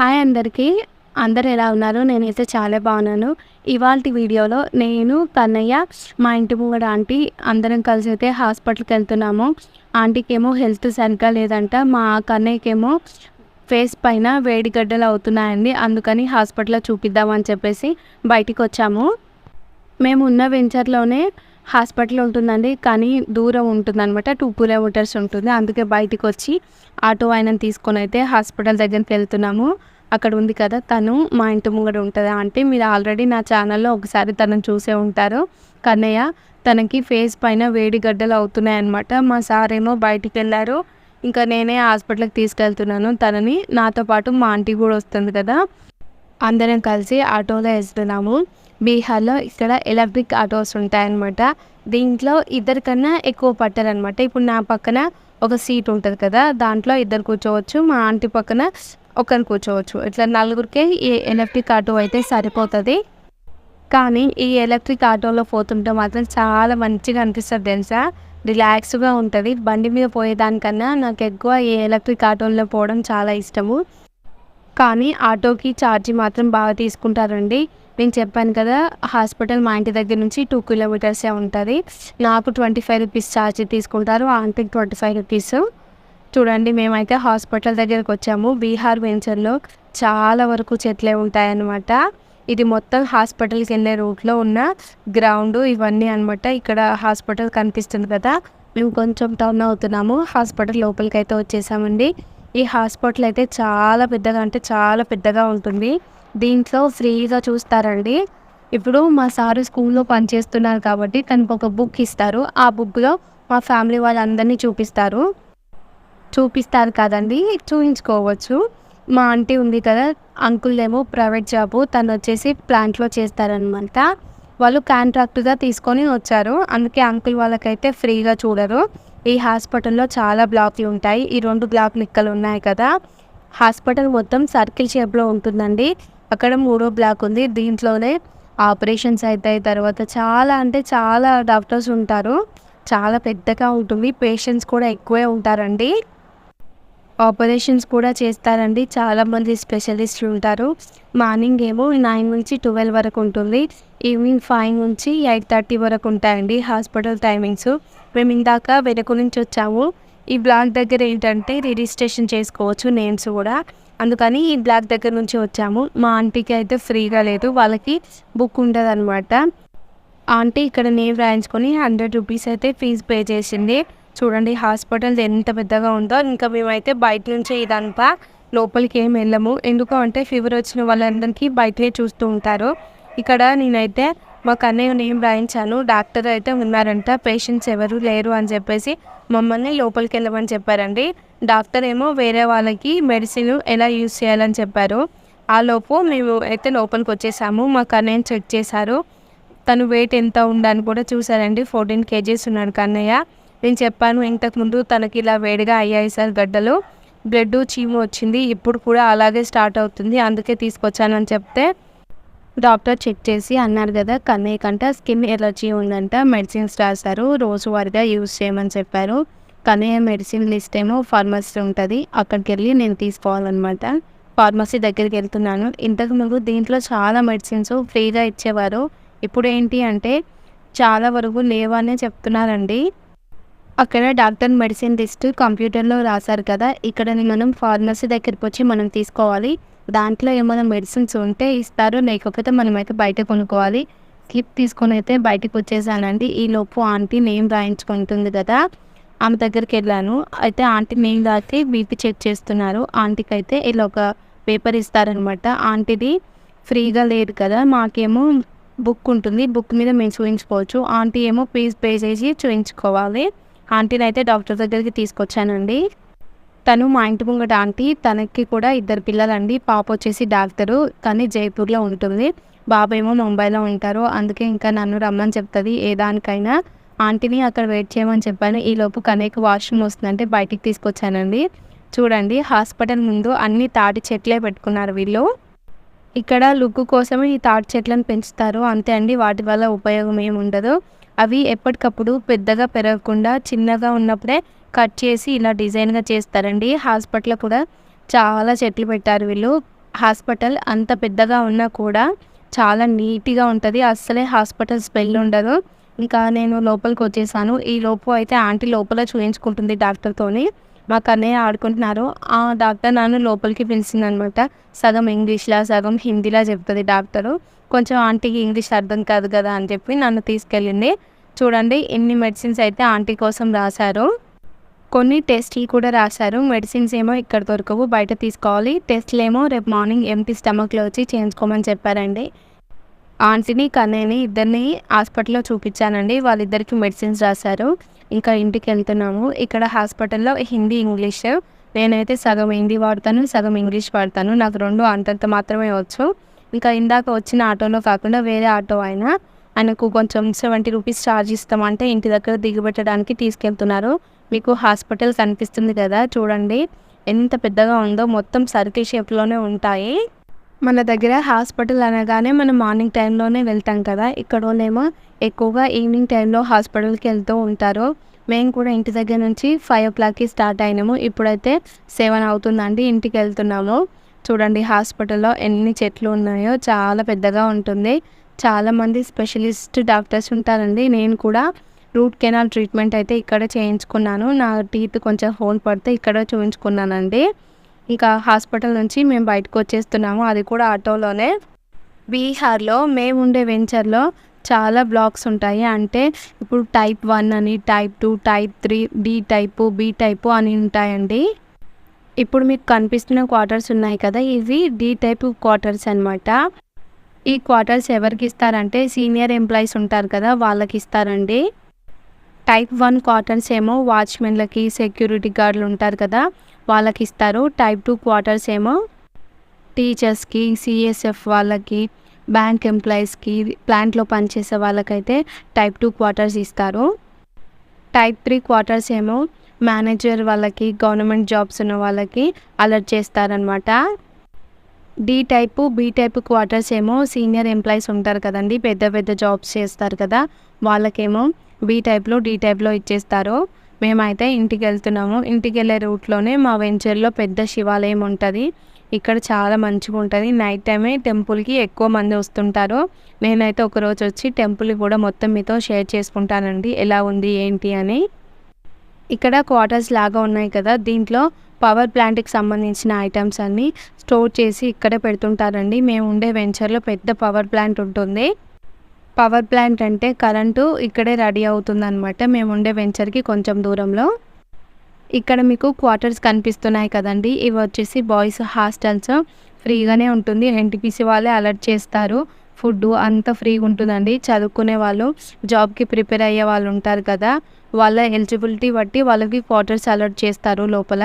Hi అందరికీ. అందరు ఎలా ఉన్నారు? నేనైతే చాలా బాగున్నాను. ఇవాళ వీడియోలో నేను కన్నయ్య మా ఇంటి ముంగడ ఆంటీ అందరం కలిసి అయితే హాస్పిటల్కి వెళ్తున్నాము. ఆంటీకి ఏమో హెల్త్ సరిగ్గా లేదంట. మా కన్నయ్యకేమో ఫేస్ పైన వేడి గడ్డలు అవుతున్నాయండి. అందుకని హాస్పిటల్లో చూపిద్దామని చెప్పేసి బయటికి వచ్చాము మేము ఉన్న వెంచర్లోనే హాస్పిటల్ ఉంటుందండి కానీ దూరం ఉంటుంది అనమాట టూ కిలోమీటర్స్ ఉంటుంది. అందుకే బయటికి వచ్చి ఆటో ఆయనను తీసుకొని అయితే హాస్పిటల్ దగ్గరికి వెళ్తున్నాము. అక్కడ ఉంది కదా తను మా ఇంటి ముంగడ ఉంటుంది అంటే మీరు ఆల్రెడీ నా ఛానల్లో ఒకసారి తనను చూసే ఉంటారు. కన్నయ్య తనకి ఫేస్ పైన వేడి గడ్డలు అవుతున్నాయి అనమాట మా సార్ ఏమో బయటికి వెళ్ళారు. ఇంకా నేనే హాస్పిటల్కి తీసుకెళ్తున్నాను. తనని నాతో పాటు మా ఆంటీ కూడా వస్తుంది కదా. అందరం కలిసి ఆటోలో వేస్తున్నాము. బీహార్లో ఇక్కడ ఎలక్ట్రిక్ ఆటోస్ ఉంటాయన్నమాట. దీంట్లో ఇద్దరికన్నా ఎక్కువ పట్టారనమాట ఇప్పుడు నా పక్కన ఒక సీట్ ఉంటుంది కదా దాంట్లో ఇద్దరు కూర్చోవచ్చు మా ఆంటీ పక్కన ఒకరు కూర్చోవచ్చు. ఇట్లా నలుగురికే ఈ ఎలక్ట్రిక్ ఆటో అయితే సరిపోతుంది. కానీ ఈ ఎలక్ట్రిక్ ఆటోలో పోతుంటే మాత్రం చాలా మంచిగా అనిపిస్తుంది తెలుసా? రిలాక్స్గా ఉంటుంది. బండి మీద పోయేదానికన్నా నాకు ఎక్కువ ఈ ఎలక్ట్రిక్ ఆటోలో పోవడం చాలా ఇష్టము. కానీ ఆటోకి ఛార్జీ మాత్రం బాగా తీసుకుంటారండి. నేను చెప్పాను కదా హాస్పిటల్ మా ఇంటి దగ్గర నుంచి టూ కిలోమీటర్సే ఉంటుంది. నాకు ట్వంటీ ఫైవ్ రూపీస్ ఛార్జ్ తీసుకుంటారు ఆంటీకి ట్వంటీ ఫైవ్ రూపీస్. చూడండి మేమైతే హాస్పిటల్ దగ్గరకు వచ్చాము. బీహార్ వెంచర్లో చాలా వరకు చెట్లే ఉంటాయన్నమాట. ఇది మొత్తం హాస్పిటల్కి వెళ్ళే రూట్లో ఉన్న గ్రౌండ్ ఇవన్నీ అనమాట ఇక్కడ హాస్పిటల్ కనిపిస్తుంది కదా. మేము కొంచెం టౌన్ అవుతున్నాము. హాస్పిటల్ లోపలికి అయితే వచ్చేసామండి. ఈ హాస్పిటల్ అయితే చాలా పెద్దగా అంటే చాలా పెద్దగా ఉంటుంది. దీంట్లో ఫ్రీగా చూస్తారండి. ఇప్పుడు మా సారు స్కూల్లో పనిచేస్తున్నారు కాబట్టి తనకు ఒక బుక్ ఇస్తారు. ఆ బుక్లో మా ఫ్యామిలీ వాళ్ళందరినీ చూపిస్తారు. చూపిస్తారు కదండి చూపించుకోవచ్చు మా ఆంటీ ఉంది కదా అంకుల్ ఏమో ప్రైవేట్ జాబు తను వచ్చేసి ప్లాంట్లో చేస్తారనమాట. వాళ్ళు కాంట్రాక్ట్గా తీసుకొని వచ్చారు. అందుకే అంకుల్ వాళ్ళకైతే ఫ్రీగా చూడరు. ఈ హాస్పిటల్లో చాలా బ్లాక్లు ఉంటాయి. ఈ రెండు బ్లాక్ నిక్కలు ఉన్నాయి కదా. హాస్పిటల్ మొత్తం సర్కిల్ షేప్లో ఉంటుందండి. అక్కడ మూడో బ్లాక్ ఉంది. దీంట్లోనే ఆపరేషన్స్ అవుతాయి తర్వాత చాలా అంటే చాలా డాక్టర్స్ ఉంటారు. చాలా పెద్దగా ఉంటుంది. పేషెంట్స్ కూడా ఎక్కువే ఉంటారండి. ఆపరేషన్స్ కూడా చేస్తారండి. చాలామంది స్పెషలిస్టులు ఉంటారు. మార్నింగ్ ఏమో నైన్ నుంచి ట్వెల్వ్ వరకు ఉంటుంది. ఈవినింగ్ ఫైవ్ నుంచి ఎయిట్ థర్టీ వరకు ఉంటాయండి హాస్పిటల్ టైమింగ్స్. మేము ఇందాక వెనుక నుంచి వచ్చాము. ఈ బ్లాక్ దగ్గర ఏంటంటే రిజిస్ట్రేషన్ చేసుకోవచ్చు నేమ్స్ కూడా. అందుకని ఈ బ్లాక్ దగ్గర నుంచి వచ్చాము. మా ఆంటీకి అయితే ఫ్రీగా లేదు. వాళ్ళకి బుక్ ఉంటుంది అనమాట ఆంటీ ఇక్కడ నేమ్ రాయించుకొని హండ్రెడ్ రూపీస్ అయితే ఫీజు పే చేసింది. చూడండి హాస్పిటల్ ఎంత పెద్దగా ఉందో. ఇంకా మేమైతే బయట నుంచే ఇదంతా లోపలికి ఏం వెళ్ళము. ఎందుకు అంటే ఫీవర్ వచ్చిన వాళ్ళందరికీ బయటే చూస్తూ ఉంటారు. ఇక్కడ నేనైతే మా కన్నయ్య నేమ్ రాయించాను. డాక్టర్ అయితే ఉన్నారంట పేషెంట్స్ ఎవరు లేరు అని చెప్పేసి మమ్మల్ని లోపలికి వెళ్ళమని చెప్పారండి. డాక్టర్ ఏమో వేరే వాళ్ళకి మెడిసిన్ ఎలా యూజ్ చేయాలని చెప్పారు. ఆ లోపు మేము అయితే లోపలికి వచ్చేసాము. మా కన్నయ్యని చెక్ చేశారు. తను వెయిట్ ఎంత ఉందని కూడా చూసారండి ఫోర్టీన్ కేజీస్ ఉన్నాడు కన్నయ్య. నేను చెప్పాను ఇంతకుముందు తనకి ఇలా వేడిగా అయ్యాయి సార్ గడ్డలు బ్లడ్ చీము వచ్చింది. ఇప్పుడు కూడా అలాగే స్టార్ట్ అవుతుంది. అందుకే తీసుకొచ్చానని చెప్తే డాక్టర్ చెక్ చేసి అన్నారు కదా కన్నయ్య కంట స్కిన్ ఎలర్జీ ఉందంట మెడిసిన్స్ రాశారు. రోజువారీగా యూజ్ చేయమని చెప్పారు. కన్నయ్య మెడిసిన్ లిస్ట్ ఏమో ఫార్మసీ ఉంటుంది. అక్కడికి వెళ్ళి నేను తీసుకోవాలన్నమాట. ఫార్మసీ దగ్గరికి వెళ్తున్నాను. ఇంతకు ముందు దీంట్లో చాలా మెడిసిన్స్ ఫ్రీగా ఇచ్చేవారు. ఇప్పుడు ఏంటి అంటే చాలా వరకు లేవనే చెప్తున్నారండి. అక్కడ డాక్టర్ మెడిసిన్ లిస్ట్ కంప్యూటర్లో రాశారు కదా. ఇక్కడ మనం ఫార్మసీ దగ్గరికి వచ్చి మనం తీసుకోవాలి. దాంట్లో ఏమైనా మెడిసిన్స్ ఉంటే ఇస్తారు. లేకపోతే మనమైతే బయట కొనుక్కోవాలి. స్లిప్ తీసుకొని అయితే బయటకు వచ్చేసానండి. ఈ లోపు ఆంటీ నేమ్ రాయించుకుంటుంది కదా. ఆమె దగ్గరికి వెళ్ళాను. అయితే ఆంటీ నేమ్ రాసి బీపీ చెక్ చేస్తున్నారు. ఆంటీకి అయితే ఇలా ఒక పేపర్ ఇస్తారనమాట. ఆంటీది ఫ్రీగా లేదు కదా. మాకేమో బుక్ ఉంటుంది. బుక్ మీద మేము చూపించుకోవచ్చు ఆంటీ ఏమో ఫీజ్ పే చేసి చూపించుకోవాలి ఆంటీని అయితే డాక్టర్ దగ్గరికి తీసుకొచ్చానండి. తను మా ఇంటి ముంగట ఆంటీ తనకి కూడా ఇద్దరు పిల్లలండి. పాప వచ్చేసి డాక్టరు కానీ జైపూర్లో ఉంటుంది. బాబు ఏమో ముంబైలో ఉంటారు. అందుకే ఇంకా నన్ను రమ్మని చెప్తుంది ఏ దానికైనా. ఆంటీని అక్కడ వెయిట్ చేయమని చెప్పాను. ఈలోపు కనేక వాష్రూమ్ వస్తుందంటే బయటికి తీసుకొచ్చానండి. చూడండి హాస్పిటల్ ముందు అన్ని తాటి చెట్లే పెట్టుకున్నారు వీళ్ళు. ఇక్కడ లుక్ కోసమే ఈ తాటి చెట్లను పెంచుతారు. అంతే అండి వాటి వల్ల ఉపయోగం ఏమి ఉండదు అవి ఎప్పటికప్పుడు పెద్దగా పెరగకుండా చిన్నగా ఉన్నప్పుడే కట్ చేసి ఇలా డిజైన్గా చేస్తారండి. హాస్పిటల్ కూడా చాలా చెట్లు పెట్టారు వీళ్ళు. హాస్పిటల్ అంత పెద్దగా ఉన్నా కూడా చాలా నీట్గా ఉంటుంది. అస్సలే హాస్పిటల్ స్మెల్ ఉండదు. ఇంకా నేను లోపలికి వచ్చేసాను. ఈ లోపు అయితే ఆంటీ లోపల చూయించుకుంటుంది డాక్టర్తోని మా కన్నయ్య ఆడుకుంటున్నారు. ఆ డాక్టర్ నన్ను లోపలికి పిలిచిందనమాట. సగం ఇంగ్లీష్లా సగం హిందీలా చెప్తుంది డాక్టరు. కొంచెం ఆంటీకి ఇంగ్లీష్ అర్థం కాదు కదా అని చెప్పి నన్ను తీసుకెళ్ళింది. చూడండి ఎన్ని మెడిసిన్స్ అయితే ఆంటీ కోసం రాశారు. కొన్ని టెస్ట్లు కూడా రాశారు. మెడిసిన్స్ ఏమో ఇక్కడ దొరకవు బయట తీసుకోవాలి. టెస్ట్లు ఏమో రేపు మార్నింగ్ ఎంటీ స్టమక్లో వచ్చి చేయించుకోమని చెప్పారండి. ఆంటీని కన్నయ్యని ఇద్దరిని హాస్పిటల్లో చూపించానండి. వాళ్ళిద్దరికి మెడిసిన్స్ రాశారు. ఇంకా ఇంటికి వెళ్తున్నాము. ఇక్కడ హాస్పిటల్లో హిందీ ఇంగ్లీష్. నేనైతే సగం హిందీ వాడతాను సగం ఇంగ్లీష్ వాడతాను. నాకు రెండు అంతంత మాత్రమే వచ్చు. ఇంకా ఇందాక వచ్చిన ఆటోలో కాకుండా వేరే ఆటో అయినా ఆయనకు కొంచెం సెవెంటీ రూపీస్ ఛార్జ్ ఇస్తామంటే ఇంటి దగ్గర దిగబెట్టడానికి తీసుకెళ్తున్నారు. మీకు హాస్పిటల్ కనిపిస్తుంది కదా చూడండి. ఎంత పెద్దగా ఉందో మొత్తం సర్కిల్ షేప్లోనే ఉంటాయి. మన దగ్గర హాస్పిటల్ అనగానే మనం మార్నింగ్ టైంలోనే వెళ్తాం కదా. ఇక్కడోనేమో ఎక్కువగా ఈవినింగ్ టైంలో హాస్పిటల్కి వెళ్తూ ఉంటారు. మేము కూడా ఇంటి దగ్గర నుంచి ఫైవ్ ఓ క్లాక్కి స్టార్ట్ అయినాము. ఇప్పుడైతే సెవెన్ అవుతుందండి ఇంటికి వెళ్తున్నాము. చూడండి హాస్పిటల్లో ఎన్ని చెట్లు ఉన్నాయో చాలా పెద్దగా ఉంటుంది. చాలామంది స్పెషలిస్ట్ డాక్టర్స్ ఉంటారండి. నేను కూడా రూట్ కెనాల్ ట్రీట్మెంట్ అయితే ఇక్కడ చేయించుకున్నాను. నా టీత్ కొంచెం హోల్ పడితే ఇక్కడ చూపించుకున్నానండి ఇంకా హాస్పిటల్ నుంచి మేము బయటకు వచ్చేస్తున్నాము. అది కూడా ఆటోలోనే. బీహార్లో మేము ఉండే వెంచర్లో చాలా బ్లాక్స్ ఉంటాయి. అంటే ఇప్పుడు టైప్ వన్ అని type two type three D type B type అని ఉంటాయండి. ఇప్పుడు మీకు కనిపిస్తున్న క్వార్టర్స్ ఉన్నాయి కదా ఇవి డి టైప్ క్వార్టర్స్ అనమాట ఈ క్వార్టర్స్ ఎవరికి ఇస్తారంటే సీనియర్ ఎంప్లాయీస్ ఉంటారు కదా వాళ్ళకి ఇస్తారండి. టైప్ వన్ క్వార్టర్స్ ఏమో వాచ్మెన్లకి సెక్యూరిటీ గార్డులు ఉంటారు కదా వాళ్ళకి ఇస్తారు. టైప్ టూ క్వార్టర్స్ ఏమో టీచర్స్కి సిఎస్ఎఫ్ వాళ్ళకి బ్యాంక్ ఎంప్లాయీస్కి ప్లాంట్లో పనిచేసే వాళ్ళకైతే టైప్ టూ క్వార్టర్స్ ఇస్తారు. టైప్ త్రీ క్వార్టర్స్ ఏమో మేనేజర్ వాళ్ళకి గవర్నమెంట్ జాబ్స్ ఉన్న వాళ్ళకి అలర్ట్ చేస్తారనమాట D type B type quarters ఏమో సీనియర్ ఎంప్లాయీస్ ఉంటారు కదండి. పెద్ద పెద్ద జాబ్స్ చేస్తారు కదా. వాళ్ళకేమో బి టైప్లో డి టైప్లో ఇచ్చేస్తారు. మేమైతే ఇంటికి వెళ్తున్నాము. ఇంటికి వెళ్ళే రూట్లోనే మా వెంచర్లో పెద్ద శివాలయం ఉంటుంది. ఇక్కడ చాలా మంచిగా ఉంటుంది. నైట్ టైమే టెంపుల్కి ఎక్కువ మంది వస్తుంటారు. నేనైతే ఒకరోజు వచ్చి టెంపుల్ కూడా మొత్తం మీతో షేర్ చేసుకుంటానండి. ఎలా ఉంది ఏంటి అని. ఇక్కడ క్వార్టర్స్ లాగా ఉన్నాయి కదా. దీంట్లో పవర్ ప్లాంట్కి సంబంధించిన ఐటమ్స్ అన్నీ స్టోర్ చేసి ఇక్కడే పెడుతుంటారండి. మేము ఉండే వెంచర్లో పెద్ద పవర్ ప్లాంట్ ఉంటుంది. పవర్ ప్లాంట్ అంటే కరెంటు ఇక్కడే రెడీ అవుతుంది అనమాట మేము ఉండే వెంచర్కి కొంచెం దూరంలో. ఇక్కడ మీకు క్వార్టర్స్ కనిపిస్తున్నాయి కదండి. ఇవి వచ్చేసి బాయ్స్ హాస్టల్స్. ఫ్రీగానే ఉంటుంది. ఎన్టీపీసీ వాళ్ళే అలర్ట్ చేస్తారు. ఫుడ్ అంతా ఫ్రీగా ఉంటుందండి. చదువుకునే వాళ్ళు జాబ్కి ప్రిపేర్ అయ్యే వాళ్ళు ఉంటారు కదా. వాళ్ళ ఎలిజిబిలిటీ బట్టి వాళ్ళకి క్వార్టర్స్ అలర్ట్ చేస్తారు లోపల.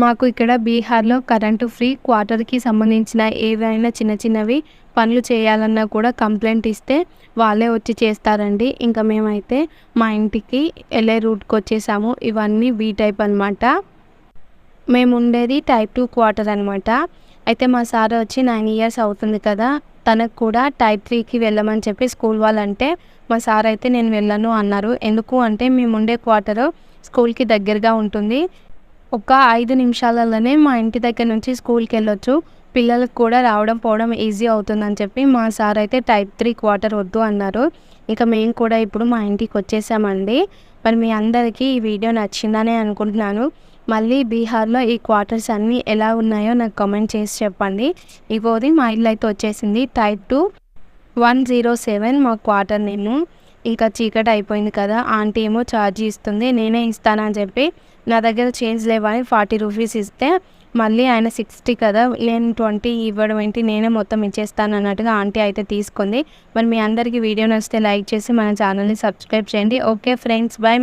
మాకు ఇక్కడ బీహార్లో కరెంటు ఫ్రీ క్వార్టర్కి సంబంధించిన ఏదైనా చిన్న చిన్నవి పనులు చేయాలన్నా కూడా కంప్లైంట్ ఇస్తే వాళ్ళే వచ్చి చేస్తారండి. ఇంకా మేమైతే మా ఇంటికి ఎల్ఏ రూట్కి వచ్చేసాము. ఇవన్నీ బీ టైప్ అనమాట మేము ఉండేది టైప్ టూ క్వార్టర్ అనమాట అయితే మా సార్ వచ్చి నైన్ ఇయర్స్ అవుతుంది కదా తనకు కూడా టైప్ త్రీకి వెళ్ళమని చెప్పి స్కూల్ వాళ్ళంటే మా సార్ అయితే నేను వెళ్ళను అన్నారు. ఎందుకు అంటే మేము ఉండే క్వార్టరు స్కూల్కి దగ్గరగా ఉంటుంది. ఒక ఐదు నిమిషాలలోనే మా ఇంటి దగ్గర నుంచి స్కూల్కి వెళ్ళొచ్చు. పిల్లలకు కూడా రావడం పోవడం ఈజీ అవుతుందని చెప్పి మా సార్ అయితే టైప్ త్రీ క్వార్టర్ వద్దు అన్నారు. ఇక మేము కూడా ఇప్పుడు మా ఇంటికి వచ్చేసామండి. మరి మీ అందరికీ ఈ వీడియో నచ్చిందనే అనుకుంటున్నాను. మళ్ళీ బీహార్లో ఈ క్వార్టర్స్ అన్నీ ఎలా ఉన్నాయో నాకు కమెంట్ చేసి చెప్పండి. ఇగోది మా ఇల్లు అయితే వచ్చేసింది type two one zero seven మా క్వార్టర్ నేను ఇంకా చీకటి అయిపోయింది కదా ఆంటీ ఏమో ఛార్జీ ఇస్తుంది నేనే ఇస్తానని చెప్పి నా దగ్గర చేంజ్ లేవని ఫార్టీ రూపీస్ ఇస్తే మళ్ళీ ఆయన సిక్స్టీ కదా నేను ట్వంటీ ఇవ్వడం ఏంటి నేనే మొత్తం ఇచ్చేస్తాను అన్నట్టుగా ఆంటీ అయితే తీసుకుంది. మరి మీ అందరికీ వీడియో నచ్చితే లైక్ చేసి మన ఛానల్ని సబ్స్క్రైబ్ చేయండి. Okay friends bye